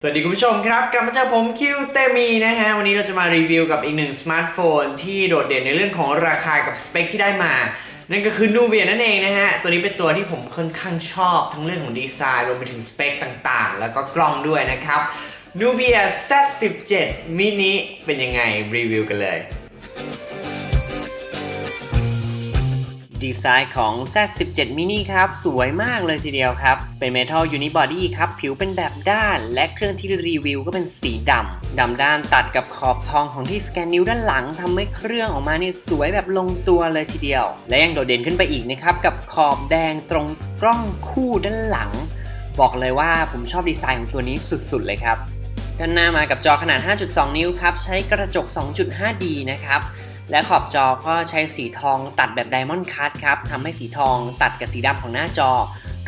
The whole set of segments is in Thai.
สวัสดีคุณผู้ชมครับ กลับมาเจอผมคิวเตมีนะฮะ วันนี้เราจะมารีวิวกับอีกหนึ่งสมาร์ทโฟนที่โดดเด่นในเรื่องของราคากับสเปคที่ได้มา นั่นก็คือนูเวียนั่นเองนะฮะ ตัวนี้เป็นตัวที่ผมค่อนข้างชอบ ทั้งเรื่องของดีไซน์รวมไปถึงสเปคต่างๆ แล้วก็กล้องด้วยนะครับนูเวีย Z17 mini เป็นยังไงรีวิวกันเลย ดีไซน์ของ Z17 mini ครับ สวยมากเลยทีเดียวครับ เป็น Metal Unibody ครับ ผิวเป็นแบบด้าน และเครื่องที่รีวิวก็เป็นสีดำดำด้านตัดกับขอบทองของที่สแกนนิ้วด้านหลังทำให้เครื่องออกมาเนี่ยสวยแบบลงตัวเลยทีเดียว และยังโดดเด่นขึ้นไปอีกนะครับ กับขอบแดงตรงกล้องคู่ด้านหลัง บอกเลยว่าผมชอบดีไซน์ของตัวนี้สุดๆ เลยครับด้านหน้ามากับจอขนาด 5.2 นิ้วครับ ใช้กระจก 2.5D นะครับ และขอบจอก็ใช้สีทองตัดแบบไดมอนด์คัตครับทำให้สีทองตัดกับสีดำของหน้าจอ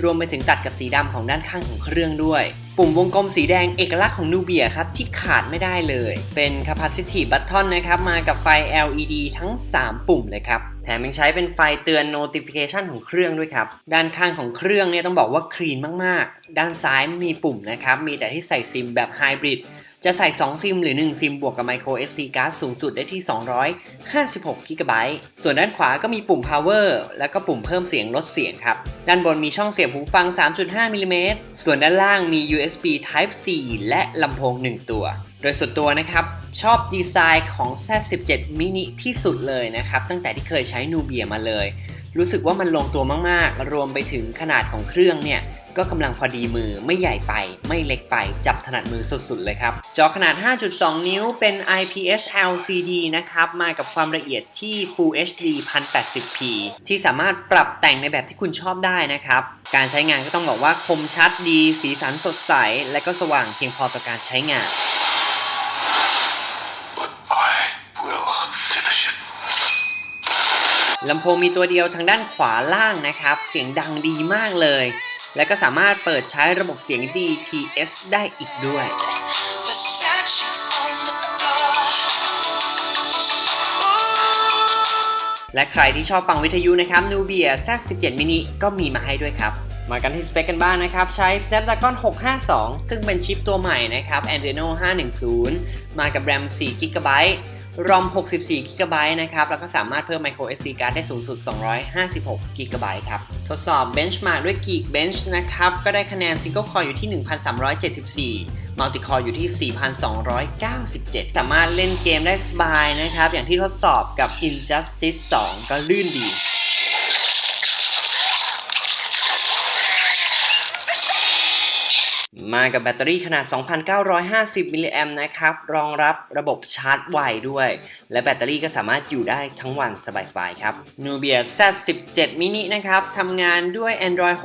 รวมไปถึงตัดกับสีดำของด้านข้างของเครื่องด้วย ปุ่มวงกลมสีแดงเอกลักษณ์ของ Nubia ครับ ที่ขาดไม่ได้เลย เป็น capacitive button นะครับ มากับไฟ LED ทั้ง 3 ปุ่มเลยครับ แถมยังใช้เป็นไฟเตือน notification ของเครื่องด้วยครับ ด้านข้างของเครื่องเนี่ยต้องบอกว่าคลีนมากๆ ด้านซ้ายมีปุ่มนะครับ มีแต่ที่ใส่ซิมแบบไฮบริด จะใส่ 2 ซิมหรือ 1 ซิมบวกกับ micro SD card สูงสุดได้ที่ 256 g b ส่วนด้านขวาก็มีปุ่ม power แล้วก็ปุ่มเพิ่มเสียงลดเสียงครับ ด้านบนมีช่องเสียบหูฟัง 3.5 มิลลิเมตร ส่วนด้านล่างมี USB Type C และลำโพง 1 ตัว โดยส่วนตัวนะครับ ชอบดีไซน์ของ Z17 mini ที่สุดเลยนะครับ ตั้งแต่ที่เคยใช้ Nubia มาเลย รู้สึกว่ามันลงตัวมากๆ รวมไปถึงขนาดของเครื่องเนี่ยก็กำลังพอดีมือไม่ใหญ่ไป ไม่เล็กไปจับถนัดมือสุดๆเลยครับ จอขนาด 5.2 นิ้วเป็น IPS LCD นะครับ มากับความละเอียดที่ Full HD 1080p ที่สามารถปรับแต่งในแบบที่คุณชอบได้นะครับ การใช้งานก็ต้องบอกว่าคมชัดดี สีสันสดใส และก็สว่างเพียงพอต่อการใช้งาน ลำโพงมีตัวเดียวทางด้านขวาล่างนะครับ เสียงดังดีมากเลย และก็สามารถเปิดใช้ระบบเสียง DTS ได้อีกด้วยและใครที่ชอบฟังวิทยุนะครับ Nubia Z17 mini ก็มีมาให้ด้วยครับ มากันที่สเปคกันบ้างนะครับ ใช้ Snapdragon 652 ซึ่งเป็นชิปตัวใหม่นะครับ Adreno 510 มากับ RAM 4 GB ROM 64 GB นะครับ แล้วก็สามารถเพิ่ม micro SD card ได้สูงสุด 256 GB ครับ ทดสอบ benchmark ด้วย Geekbench นะครับ ก็ได้คะแนน Single Core อยู่ที่ 1,374 Multi-Core อยู่ที่ 4,297 สามารถเล่นเกมได้สบายนะครับ อย่างที่ทดสอบกับ Injustice 2 ก็ลื่นดี มากับแบตเตอรี่ขนาด 2,950 มิลลิแอมนะครับ รองรับระบบชาร์จไวด้วย และแบตเตอรี่ก็สามารถอยู่ได้ทั้งวันสบายๆครับ Nubia Z17 mini นะครับทำงานด้วย Android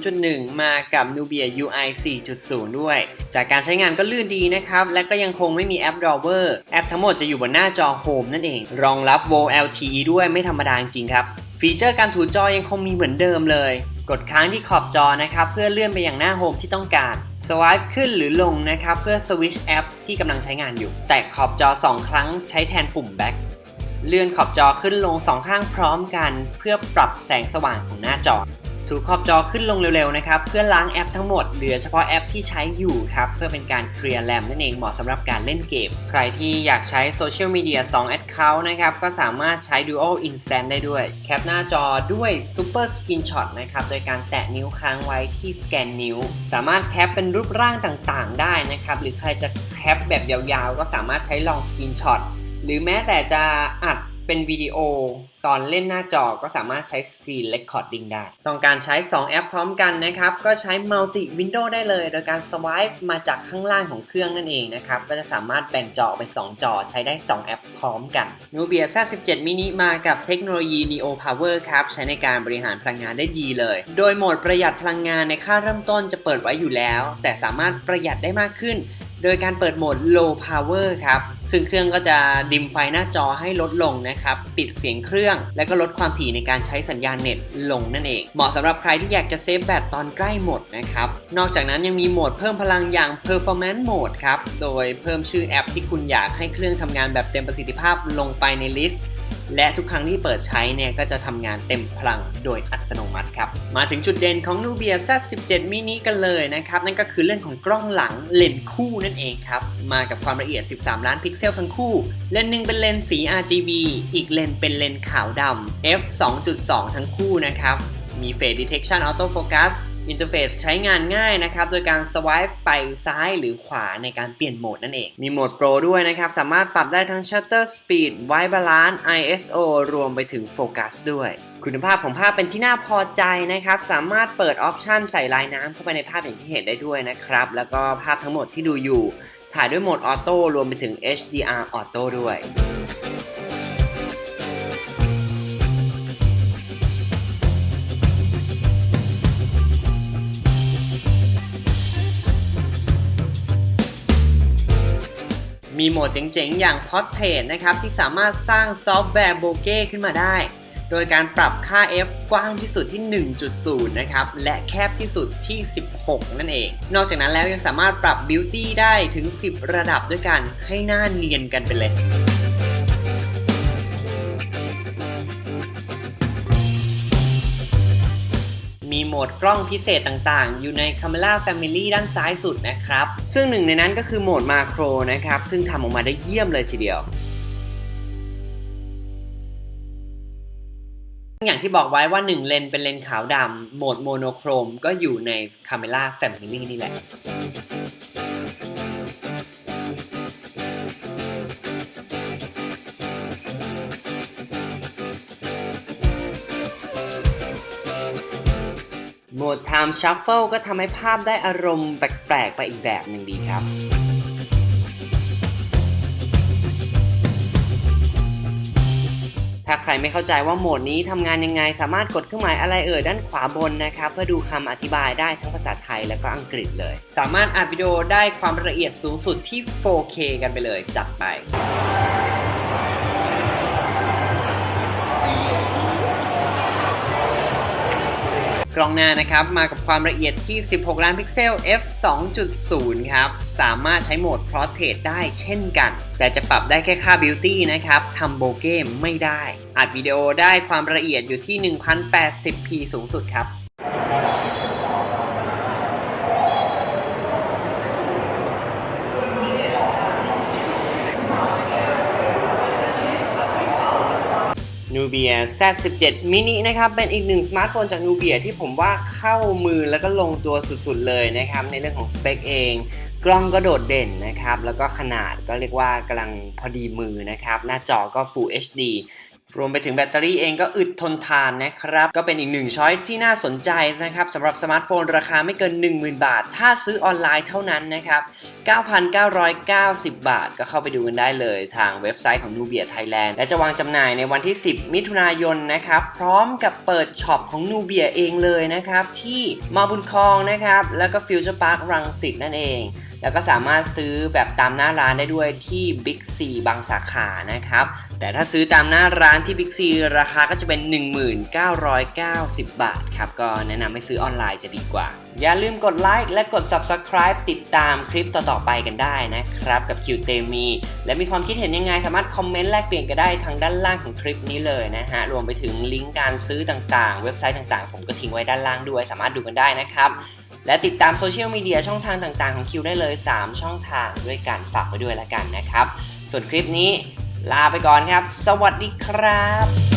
6.0.1 มากับ Nubia UI 4.0 ด้วย จากการใช้งานก็ลื่นดีนะครับ และก็ยังคงไม่มีแอป Drawer แอปทั้งหมดจะอยู่บนหน้าจอ Home นั่นเอง รองรับ Vo LTE ด้วยไม่ธรรมดาจริงครับ ฟีเจอร์การถูจอยังคงมีเหมือนเดิมเลย กดค้างที่ขอบจอนะครับเพื่อเลื่อนไปยังหน้าโฮมที่ต้องการสว i p e ขึ้นหรือลงนะครับเพื่อสวิชแอปที่กำลังใช้งานอยู่ แตะขอบจอ 2 ครั้งใช้แทนปุ่ม Back เลื่อนขอบจอขึ้นลง 2 ข้างพร้อมกัน เพื่อปรับแสงสว่างของหน้าจอ ถูขอบจอขึ้นลงเร็วๆนะครับเพื่อล้างแอปทั้งหมดเหลือเฉพาะแอปที่ใช้อยู่ครับเพื่อเป็นการเคลียร์แรมนั่นเองเหมาะสำหรับการเล่นเกม ใครที่อยากใช้โซเชียลมีเดีย2 Account นะครับก็สามารถใช้ Dual Instant ได้ด้วย แคปหน้าจอด้วย Super Screenshot นะครับโดยการแตะนิ้วค้างไว้ที่สแกนนิ้ว สามารถแคปเป็นรูปร่างต่างๆ ได้นะครับหรือใครจะแคปแบบยาวๆ ก็สามารถใช้ Long Screenshot หรือแม้แต่จะอัด เป็นวิดีโอ ตอนเล่นหน้าจอก็สามารถใช้ Screen Recording ได้ ต้องการใช้ 2 แอปพร้อมกันนะครับ ก็ใช้ Multi Window ได้เลย โดยการ Swipe มาจากข้างล่างของเครื่องนั่นเองนะครับ ก็จะสามารถแบ่งจอเป็น2จอใช้ได้ 2 แอปพร้อมกัน Nubia Z17 mini มากับเทคโนโลยี Neo Power ครับ ใช้ในการบริหารพลังงานได้ดีเลย โดยโหมดประหยัดพลังงานในค่าเริ่มต้นจะเปิดไว้อยู่แล้ว แต่สามารถประหยัดได้มากขึ้น โดยการเปิดโหมด low power ครับ ซึ่งเครื่องก็จะดิมไฟหน้าจอให้ลดลงนะครับ ปิดเสียงเครื่อง และก็ลดความถี่ในการใช้สัญญาณเน็ตลงนั่นเอง เหมาะสำหรับใครที่อยากจะเซฟแบตตอนใกล้หมดนะครับ นอกจากนั้นยังมีโหมดเพิ่มพลังอย่าง performance mode ครับ โดยเพิ่มชื่อแอปที่คุณอยากให้เครื่องทำงานแบบเต็มประสิทธิภาพลงไปในลิสต์ และทุกครั้งที่เปิดใช้เนี่ยก็จะทำงานเต็มพลังโดยอัตโนมัติครับ มาถึงจุดเด่นของ Nubia Z17 mini กันเลยนะครับ นั่นก็คือเรื่องของกล้องหลังเลนส์คู่นั่นเองครับ มากับความละเอียด 13 ล้านพิกเซลทั้งคู่ เลนส์หนึ่งเป็นเลนส์สี RGB อีกเลนส์เป็นเลนส์ขาวดำ f 2.2 ทั้งคู่นะครับ มี Face Detection Auto Focus อินเทอร์เฟซใช้งานง่ายนะครับ โดยการสวายไปซ้ายหรือขวาในการเปลี่ยนโหมดนั่นเอง มีโหมดโปรด้วยนะครับ สามารถปรับได้ทั้ง Shutter Speed White Balance ISO รวมไปถึงโฟกัสด้วย คุณภาพของภาพเป็นที่น่าพอใจนะครับ สามารถเปิดออปชันใส่ลายน้ำเข้าไปในภาพอย่างที่เห็นได้ด้วยนะครับ แล้วก็ภาพทั้งหมดที่ดูอยู่ ถ่ายด้วยโหมดออโต้รวมไปถึง HDR Auto ด้วย มีโหมดเจ๋งๆ อย่าง Portrait นะครับ ที่สามารถสร้างซอฟต์แวร์โบเก้ขึ้นมาได้ โดยการปรับค่า f กว้างที่สุดที่ 1.0 นะครับ และแคบที่สุดที่ 16 นั่นเอง นอกจากนั้นแล้วยังสามารถปรับ Beauty ได้ถึง 10 ระดับด้วยกัน ให้หน้าเนียนกันไปเลย มีโหมดกล้องพิเศษต่างๆ อยู่ใน Camera Family ด้านซ้ายสุดนะครับ ซึ่งหนึ่งในนั้นก็คือโหมดมาโครนะครับ ซึ่งทำออกมาได้เยี่ยมเลยทีเดียวอย่างที่บอกไว้ว่า 1 เลนเป็นเลนขาวดำโหมดโมโนโครมก็อยู่ใน Camera Family นี่แหละ โหมด Time Shuffle ก็ทำให้ภาพได้อารมณ์แปลกๆไปอีกแบบหนึ่งดีครับ ถ้าใครไม่เข้าใจว่าโหมดนี้ทำงานยังไง สามารถกดเครื่องหมายอะไรเอ่ยด้านขวาบนนะครับ เพื่อดูคำอธิบายได้ทั้งภาษาไทยและก็อังกฤษเลย สามารถอัดวิดีโอได้ความละเอียดสูงสุดที่ 4K กันไปเลย จัดไป กล้องหน้านะครับ มากับความละเอียดที่ 16 ล้านพิกเซล f 2.0 ครับ สามารถใช้โหมด Portrait ได้เช่นกัน แต่จะปรับได้แค่ค่า Beauty นะครับทำโบเก้ไม่ได้ อัดวิดีโอได้ความละเอียดอยู่ที่ 1080p สูงสุดครับ Nubia Z17 mini นะครับ เป็นอีกหนึ่งสมาร์ทโฟนจาก Nubia ที่ผมว่าเข้ามือแล้วก็ลงตัวสุดๆเลยนะครับ ในเรื่องของสเปคเอง กล้องก็โดดเด่นนะครับ แล้วก็ขนาดก็เรียกว่ากำลังพอดีมือนะครับ หน้าจอก็ Full HD รวมไปถึงแบตเตอรี่เองก็อึดทนทานนะครับ ก็เป็นอีกหนึ่งช้อยที่น่าสนใจนะครับสำหรับสมาร์ทโฟนราคาไม่เกิน 10,000 บาท ถ้าซื้อออนไลน์เท่านั้นนะครับ 9,990 บาท ก็เข้าไปดูกันได้เลยทางเว็บไซต์ของ Nubia Thailand และจะวางจำหน่ายในวันที่ 10 มิถุนายนนะครับ พร้อมกับเปิดช็อปของ Nubia เองเลยนะครับ ที่มาบุญคลองนะครับแล้วก็ Future Park รังสิตนั่นเอง แล้วก็สามารถซื้อแบบตามหน้าร้านได้ด้วยที่ Big C บางสาขานะครับ แต่ถ้าซื้อตามหน้าร้านที่ Big C ราคาก็จะเป็น 1990 บาทครับ ก็แนะนำให้ซื้อออนไลน์จะดีกว่า อย่าลืมกดไลค์และกด Subscribe ติดตามคลิปต่อ ๆ ไปกันได้นะครับ กับ Q t e m i และมีความคิดเห็นยังไงสามารถคอมเมนต์แลกเปลี่ยนกันได้ทางด้านล่างของคลิปนี้เลยนะฮะ รวมไปถึงลิงก์การซื้อต่างๆ เว็บไซต์ต่างๆ ผมก็ทิ้งไว้ด้านล่างด้วย สามารถดูกันได้นะครับ และติดตามโซเชียลมีเดียช่องทางต่างๆของคิวได้เลย 3 ช่องทางด้วยกันฝากไว้ด้วยละกันนะครับ ส่วนคลิปนี้ลาไปก่อนครับ สวัสดีครับ